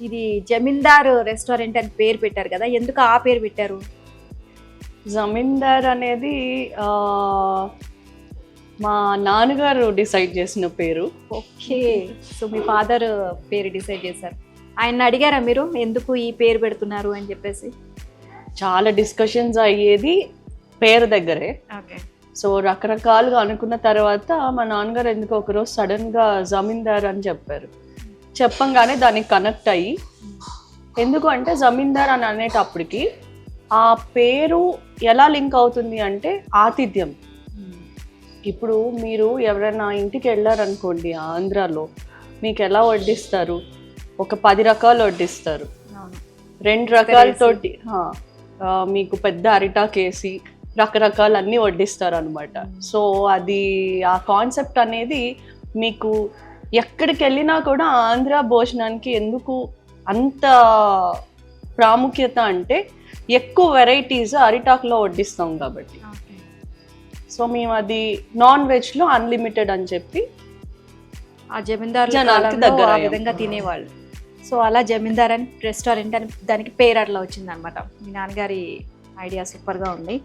ఇది జమీందార్ రెస్టారెంట్ అని పేరు పెట్టారు కదా ఎందుకు ఆ పేరు పెట్టారు? జమీందార్ అనేది మా నాన్నగారు డిసైడ్ చేసిన పేరు. ఓకే సో మీ ఫాదర్ పేరు డిసైడ్ చేశారు. ఆయన అడిగారా మీరు ఎందుకు ఈ పేరు పెడుతున్నారు అని చెప్పేసి? చాలా డిస్కషన్స్ అయ్యేది పేరు దగ్గరే. ఓకే. సో రకరకాలుగా అనుకున్న తర్వాత మా నాన్నగారు ఎందుకో ఒకరోజు సడన్గా జమీందార్ అని చెప్పారు. చెప్పంగానే దానికి కనెక్ట్ అయ్యి ఎందుకు అంటే జమీందార్ అని అనేటప్పటికి ఆ పేరు ఎలా లింక్ అవుతుంది అంటే ఆతిథ్యం. ఇప్పుడు మీరు ఎవరైనా ఇంటికి వెళ్ళారనుకోండి ఆంధ్రాలో మీకు ఎలా వడ్డిస్తారు? ఒక పది రకాలు వడ్డిస్తారు. రెండు రకాలతోటి మీకు పెద్ద అరిటాక్ వేసి రకరకాలు అన్నీ వడ్డిస్తారు అనమాట సో అది ఆ కాన్సెప్ట్ అనేది మీకు ఎక్కడికి వెళ్ళినా కూడా ఆంధ్ర భోజనానికి ఎందుకు అంత ప్రాముఖ్యత అంటే ఎక్కువ వెరైటీస్ అరిటాక్లో వడ్డిస్తాం కాబట్టి. సో మేము అది నాన్ వెజ్లో అన్లిమిటెడ్ అని చెప్పి ఆ జమీందార్ ఆ దగ్గరయ్యాం. విధంగా తినేవాళ్ళు. సో అలా జమీందార్ అని రెస్టారెంట్ అని దానికి పేరు అట్లా వచ్చింది అనమాట మీ నాన్నగారి ఐడియా సూపర్గా ఉంది.